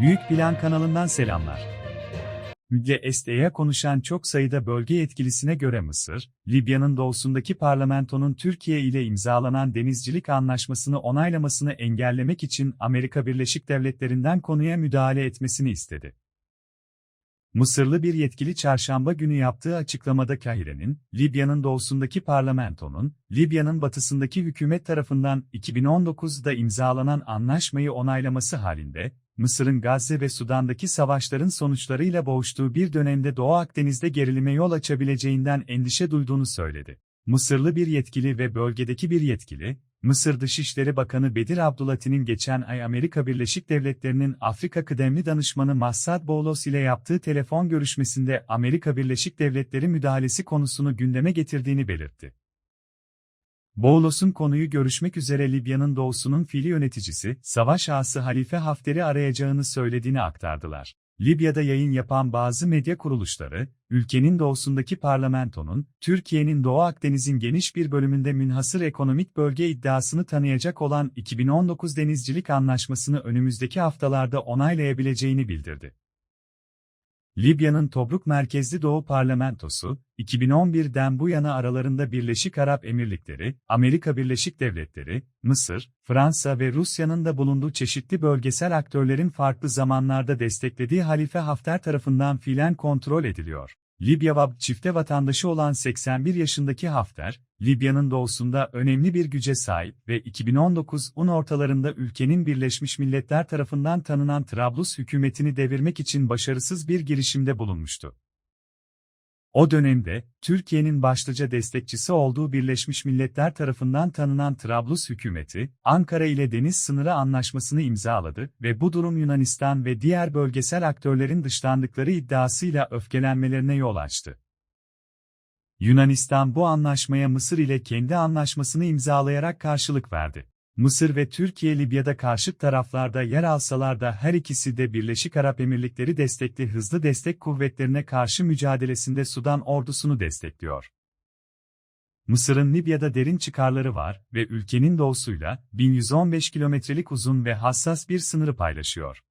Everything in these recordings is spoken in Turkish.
Büyük Plan kanalından selamlar. Este'ye konuşan çok sayıda bölge yetkilisine göre Mısır, Libya'nın doğusundaki parlamentonun Türkiye ile imzalanan denizcilik anlaşmasını onaylamasını engellemek için Amerika Birleşik Devletleri'nden konuya müdahale etmesini istedi. Mısırlı bir yetkili çarşamba günü yaptığı açıklamada Kahire'nin, Libya'nın doğusundaki parlamentonun, Libya'nın batısındaki hükümet tarafından 2019'da imzalanan anlaşmayı onaylaması halinde, Mısır'ın Gazze ve Sudan'daki savaşların sonuçlarıyla boğuştuğu bir dönemde Doğu Akdeniz'de gerilime yol açabileceğinden endişe duyduğunu söyledi. Mısırlı bir yetkili ve bölgedeki bir yetkili, Mısır Dışişleri Bakanı Bedir Abdulati'nin geçen ay Amerika Birleşik Devletleri'nin Afrika kıdemli danışmanı Massad Boulos ile yaptığı telefon görüşmesinde Amerika Birleşik Devletleri müdahalesi konusunu gündeme getirdiğini belirtti. Boulos'un konuyu görüşmek üzere Libya'nın doğusunun fiili yöneticisi, savaş ağası Halife Hafter'i arayacağını söylediğini aktardılar. Libya'da yayın yapan bazı medya kuruluşları, ülkenin doğusundaki parlamentonun, Türkiye'nin Doğu Akdeniz'in geniş bir bölümünde münhasır ekonomik bölge iddiasını tanıyacak olan 2019 Denizcilik Anlaşması'nı önümüzdeki haftalarda onaylayabileceğini bildirdi. Libya'nın Tobruk merkezli Doğu Parlamentosu, 2011'den bu yana aralarında Birleşik Arap Emirlikleri, Amerika Birleşik Devletleri, Mısır, Fransa ve Rusya'nın da bulunduğu çeşitli bölgesel aktörlerin farklı zamanlarda desteklediği Halife Hafter tarafından fiilen kontrol ediliyor. Libya Vab çifte vatandaşı olan 81 yaşındaki Hafter, Libya'nın doğusunda önemli bir güce sahip ve 2019'un ortalarında ülkenin Birleşmiş Milletler tarafından tanınan Trablus hükümetini devirmek için başarısız bir girişimde bulunmuştu. O dönemde, Türkiye'nin başlıca destekçisi olduğu Birleşmiş Milletler tarafından tanınan Trablus hükümeti, Ankara ile deniz sınırı anlaşmasını imzaladı ve bu durum Yunanistan ve diğer bölgesel aktörlerin dışlandıkları iddiasıyla öfkelenmelerine yol açtı. Yunanistan bu anlaşmaya Mısır ile kendi anlaşmasını imzalayarak karşılık verdi. Mısır ve Türkiye Libya'da karşıt taraflarda yer alsalar da her ikisi de Birleşik Arap Emirlikleri destekli hızlı destek kuvvetlerine karşı mücadelesinde Sudan ordusunu destekliyor. Mısır'ın Libya'da derin çıkarları var ve ülkenin doğusuyla 1115 kilometrelik uzun ve hassas bir sınırı paylaşıyor.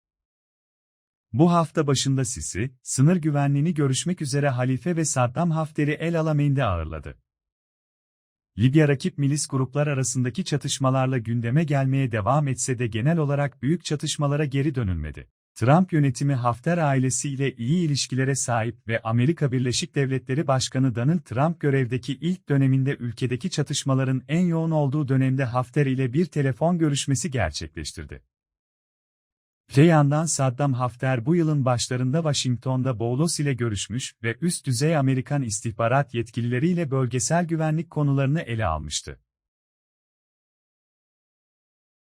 Bu hafta başında Sisi, sınır güvenliğini görüşmek üzere Halife ve Saddam Hafter'i El Alameyn'de ağırladı. Libya rakip milis gruplar arasındaki çatışmalarla gündeme gelmeye devam etse de genel olarak büyük çatışmalara geri dönülmedi. Trump yönetimi Hafter ailesiyle iyi ilişkilere sahip ve Amerika Birleşik Devletleri Başkanı Donald Trump görevdeki ilk döneminde ülkedeki çatışmaların en yoğun olduğu dönemde Hafter ile bir telefon görüşmesi gerçekleştirdi. Öte yandan Saddam Hafter bu yılın başlarında Washington'da Boulos ile görüşmüş ve üst düzey Amerikan istihbarat yetkilileriyle bölgesel güvenlik konularını ele almıştı.